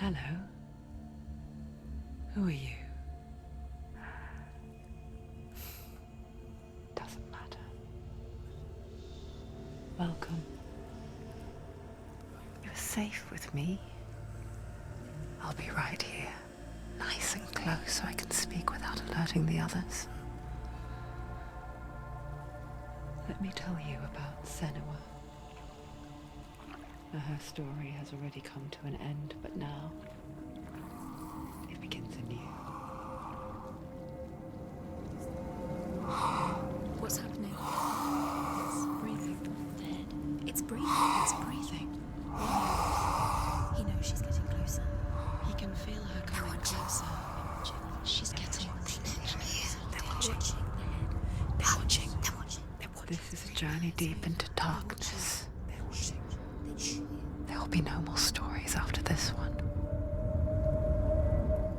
Hello. Who are you? Doesn't matter. Welcome. You're safe with me. I'll be right here, nice and close so I can speak without alerting the others. Let me tell you about Senua. Her story has already come to an end, but now it begins anew. What's happening? It's breathing. Dead. It's breathing. It's breathing. He knows she's getting closer. He can feel her coming closer. She's getting closer. They're watching. They're watching. They're watching. This is a journey deep into darkness. They're watching. There will be no more stories after this one.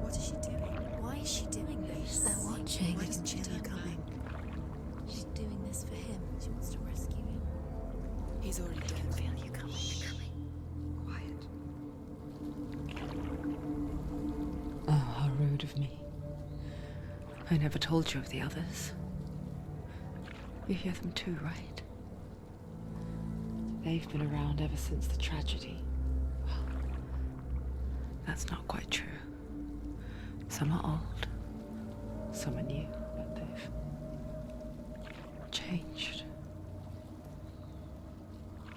What is she doing? Why is she doing this? They're watching. Why doesn't she feel coming? She's doing this for him. She wants to rescue him. He's already dead. I can feel you coming. Quiet. Oh, how rude of me. I never told you of the others. You hear them too, right? They've been around ever since the tragedy. That's not quite true. Some are old, some are new, but they've changed.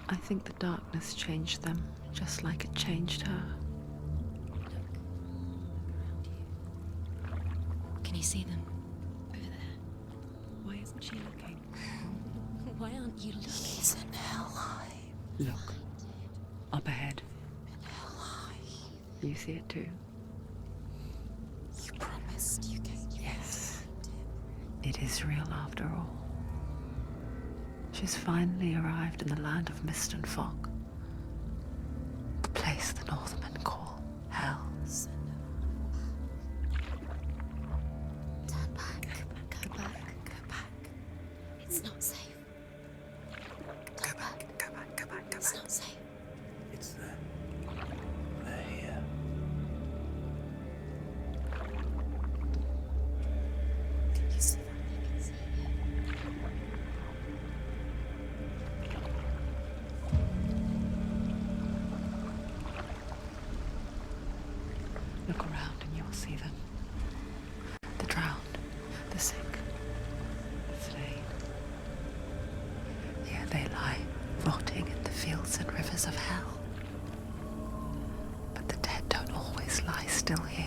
I think the darkness changed them, just like it changed her. Can you see them? Over there. Why isn't she looking? Why aren't you looking? He's in hell high. Look, up ahead. You see it too? You promised you gave Yes. It is real after all. She's finally arrived in the land of mist and fog. The place the Northmen call hell. Turn back. Go back. Go back. It's not safe. Still here.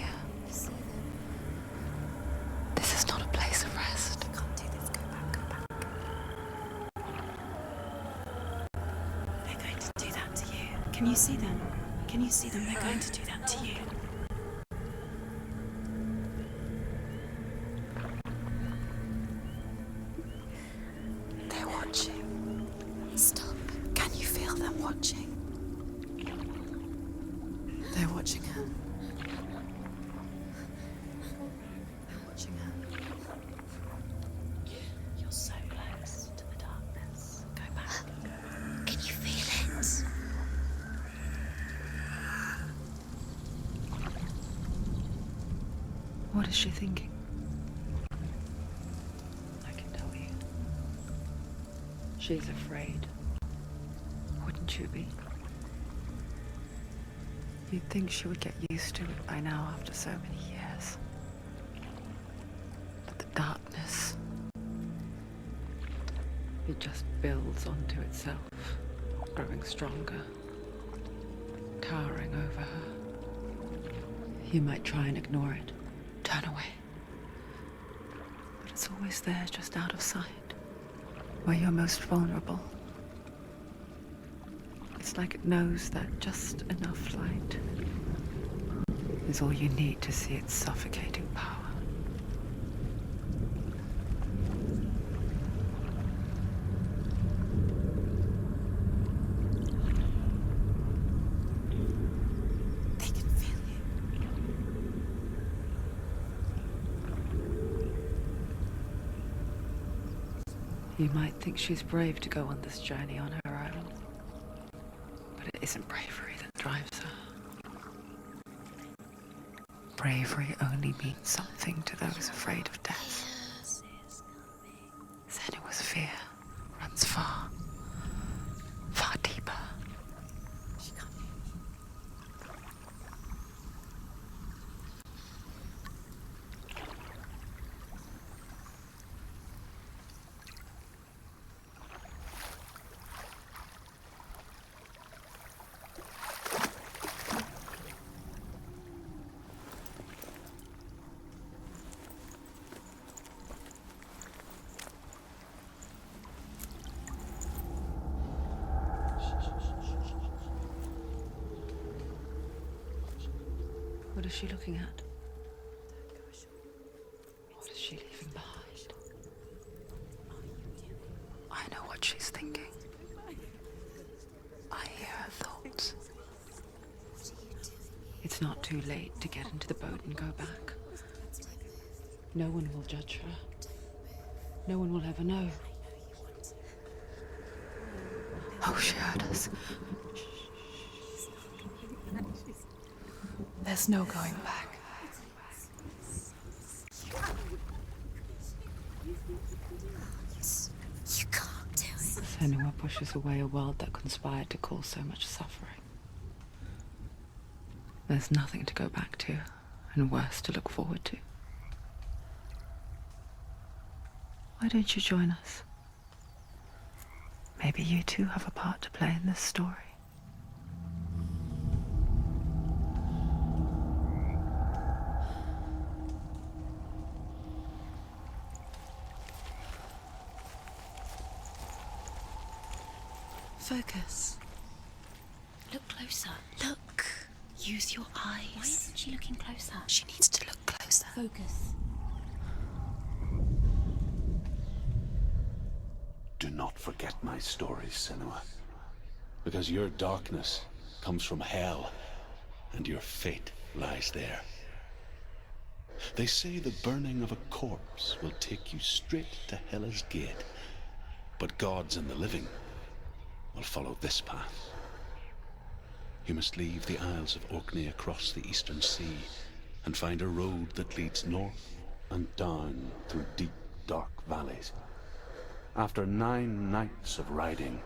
This is not a place of rest. I can't do this. Go back. Go back. They're going to do that to you. Can you see them? Can you see them? They're going to do that to you. What is she thinking? I can tell you. She's afraid. Wouldn't you be? You'd think she would get used to it by now after so many years. But the darkness. It just builds onto itself, growing stronger, towering over her. You might try and ignore it, turn away. But it's always there, just out of sight, where you're most vulnerable. It's like it knows that just enough light is all you need to see its suffocating power. You might think she's brave to go on this journey on her own. But it isn't bravery that drives her. bravery only means something to those afraid of death. Then it was fear is she looking at? What is she leaving behind? I know what she's thinking. I hear her thoughts. It's not too late to get into the boat and go back. No one will judge her. No one will ever know. Oh, she heard us. There's no going back. You can't do it. Senua pushes away a world that conspired to cause so much suffering. There's nothing to go back to, and worse to look forward to. Why don't you join us? Maybe you too have a part to play in this story. Focus. Look closer. Look. Use your eyes. Why isn't she looking closer? She needs to look closer. Focus. Do not forget my stories, Senua. Because your darkness comes from hell, and your fate lies there. They say the burning of a corpse will take you straight to Hela's gate, but gods and the living will follow this path. You must leave the Isles of Orkney across the eastern sea and find a road that leads north and down through deep, dark valleys. After nine nights of riding,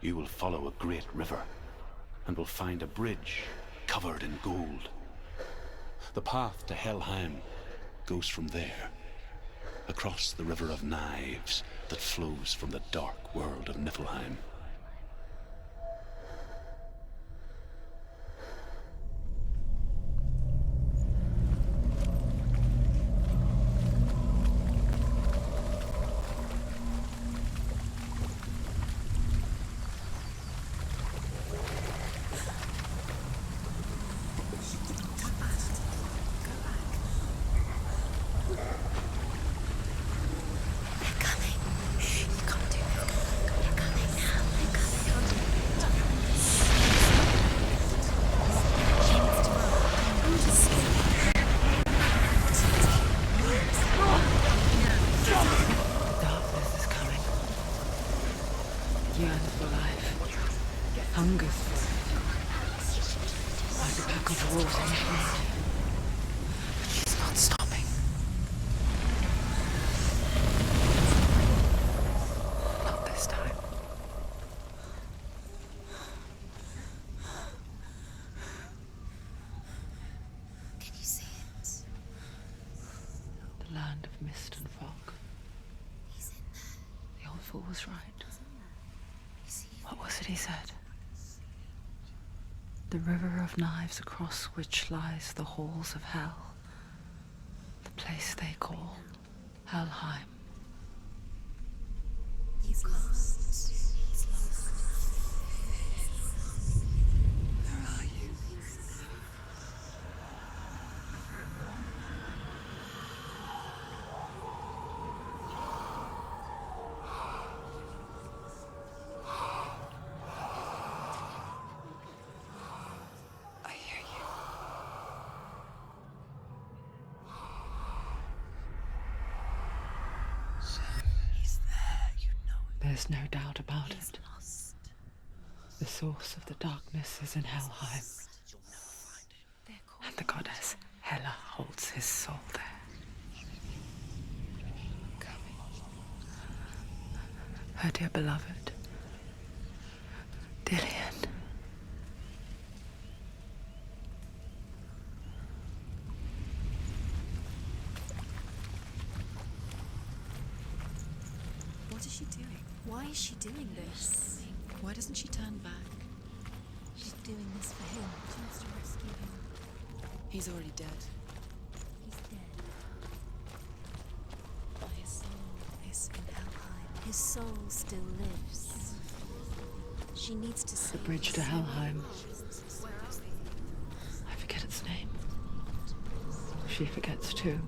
you will follow a great river and will find a bridge covered in gold. The path to Helheim goes from there, across the river of knives that flows from the dark world of Niflheim. Life. Hungers for it. Like a pack of wolves the. But she's not stopping. Not this time. Can you see it? The land of mist and fog. He's in there. The old fool was right. You see him? What was it he said? The river of knives across which lies the halls of hell. The place they call Helheim. He's lost. He's lost. Where are you? I hear you. He's there, you know it. There's no doubt about He's it. lost. The source of the darkness is in Helheim, and the goddess Hela holds his soul there. Her dear beloved, Dillian. What is she doing? Why is she doing this? Why doesn't she turn back? She's doing this for him. She wants to rescue him. He's already dead. He's dead. But his soul is in Helheim. His soul still lives. She needs to see The bridge to Helheim. I forget its name. She forgets too.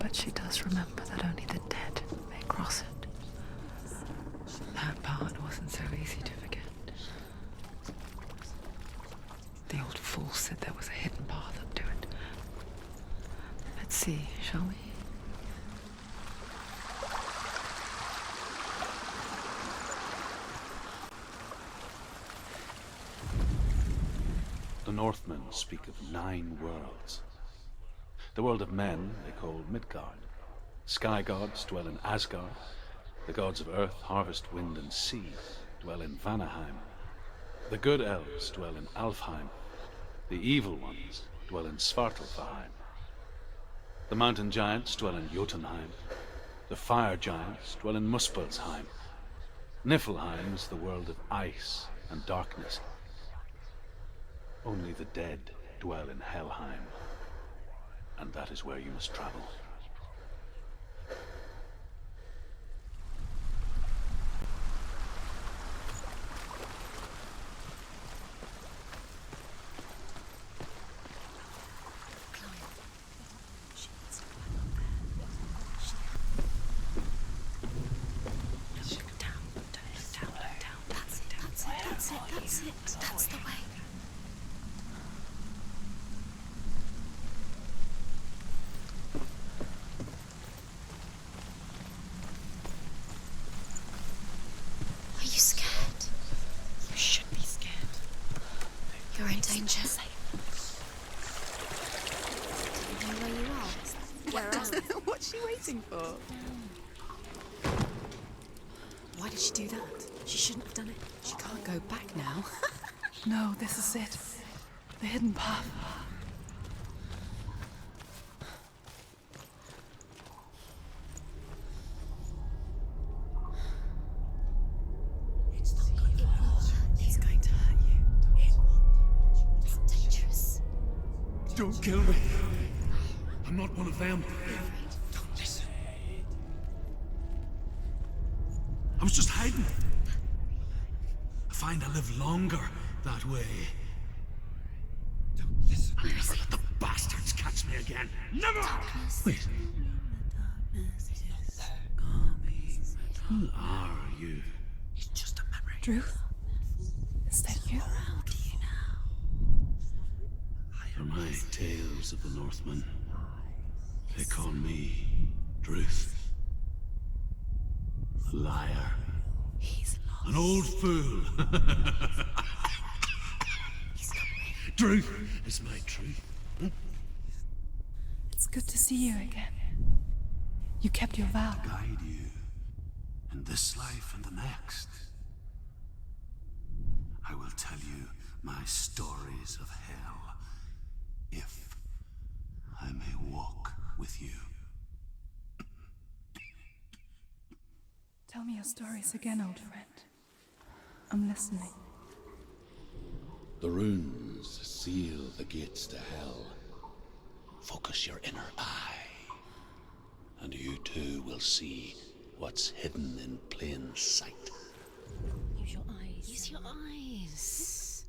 But she does remember that only the dead may cross it. That part wasn't so easy to forget. The old fool said there was a hidden path up to it. Let's see, shall we? The Northmen speak of nine worlds. The world of men they call Midgard. Sky gods dwell in Asgard. The gods of earth, harvest, wind, and sea dwell in Vanaheim. The good elves dwell in Alfheim. The evil ones dwell in Svartalfheim. The mountain giants dwell in Jotunheim. The fire giants dwell in Muspelheim. Niflheim is the world of ice and darkness. Only the dead dwell in Helheim. And that is where you must travel. She needs to climb up there. She Look down. Don't look down. Look down. That's it. That's it. That's it. That's it. That's the way. Are you scared? You should be scared. You're in danger. Do you know where you are? Where are you? What's she waiting for? Why did she do that? She shouldn't have done it. She can't go back now. no, this is it. The hidden path. It's not good for her. He's going to hurt you. It's dangerous. Don't kill me. I'm not one of them. Hiding. I find I live longer that way. Don't listen. Never let the bastards catch me again. Never! Wait. Who are you? It's just a memory. Drew? Is that you? How do you know? For my tales of the Northmen, they call me Druth. A liar. An old fool. He's not ready. Truth is my truth. It's good to see you again. You kept your vow. Guide you in this life and the next. I will tell you my stories of hell if I may walk with you. Tell me your stories again, old friend. I'm listening. The runes seal the gates to hell. Focus your inner eye, and you too will see what's hidden in plain sight. Use your eyes. Use your eyes.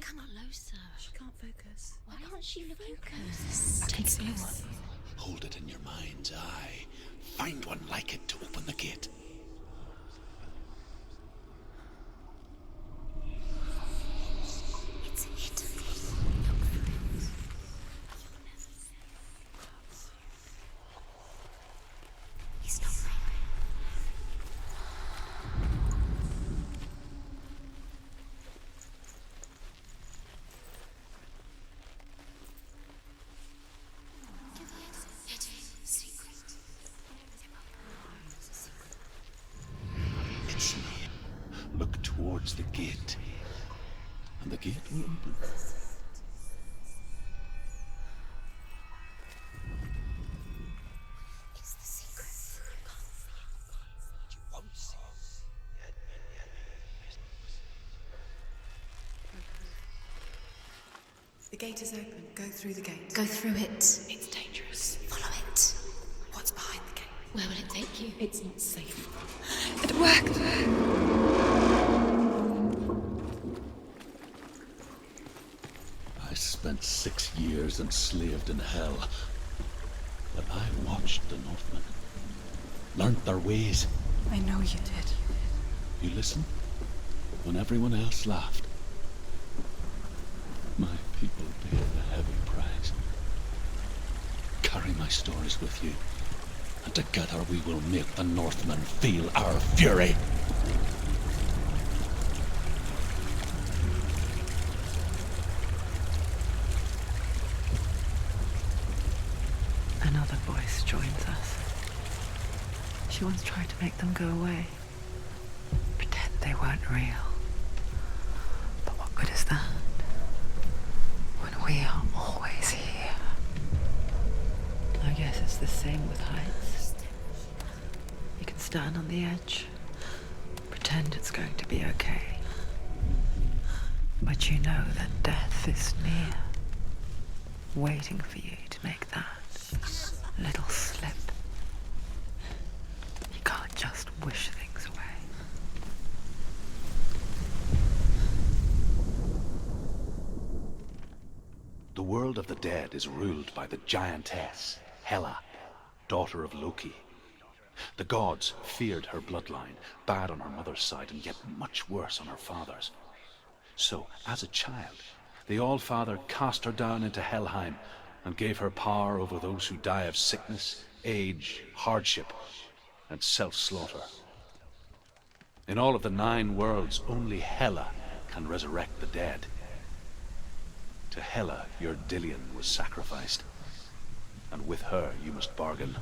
Come closer. She can't focus. Why can't she focus? I can see one. Hold it in your mind's eye. Find one like it to open the gate. It's hidden. Look for it. He's not ready. The gate. And the gate will open. The secret. You can't see it. You won't see it. The gate is open. Go through the gate. Go through it. It's dangerous. Follow it. What's behind the gate? Where will it take you? It's not safe. It worked. I spent six years enslaved in hell. But I watched the Northmen. Learnt their ways. I know you did. You listened when everyone else laughed. My people paid a heavy price. Carry my stories with you, and together we will make the Northmen feel our fury. Make them go away. Pretend they weren't real. But what good is that? When we are always here. I guess it's the same with heights. You can stand on the edge, pretend it's going to be okay. But you know that death is near, waiting for you to make that little slip. You can't just wish things away. The world of the dead is ruled by the giantess, Hela, daughter of Loki. The gods feared her bloodline, bad on her mother's side, and yet much worse on her father's. So, as a child, the All-Father cast her down into Helheim and gave her power over those who die of sickness, age, hardship, and self-slaughter. In all of the nine worlds, only Hela can resurrect the dead. To Hela, your Dillion was sacrificed, and with her you must bargain.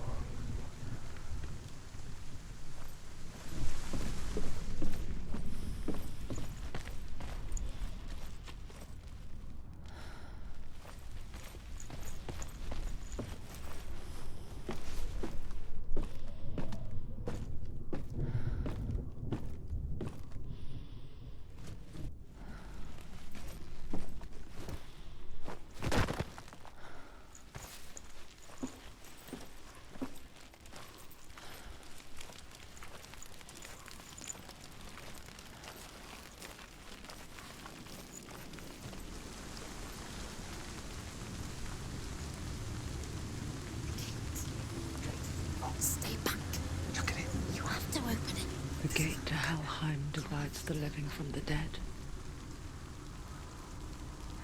Helheim divides the living from the dead.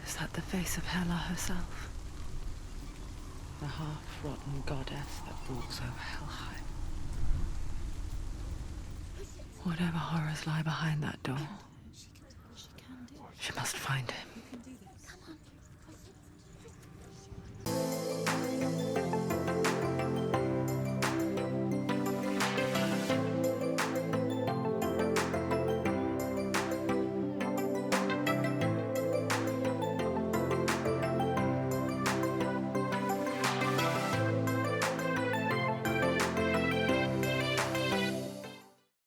Is that the face of Hela herself? The half-rotten goddess that rules over Helheim. Whatever horrors lie behind that door, She must find it.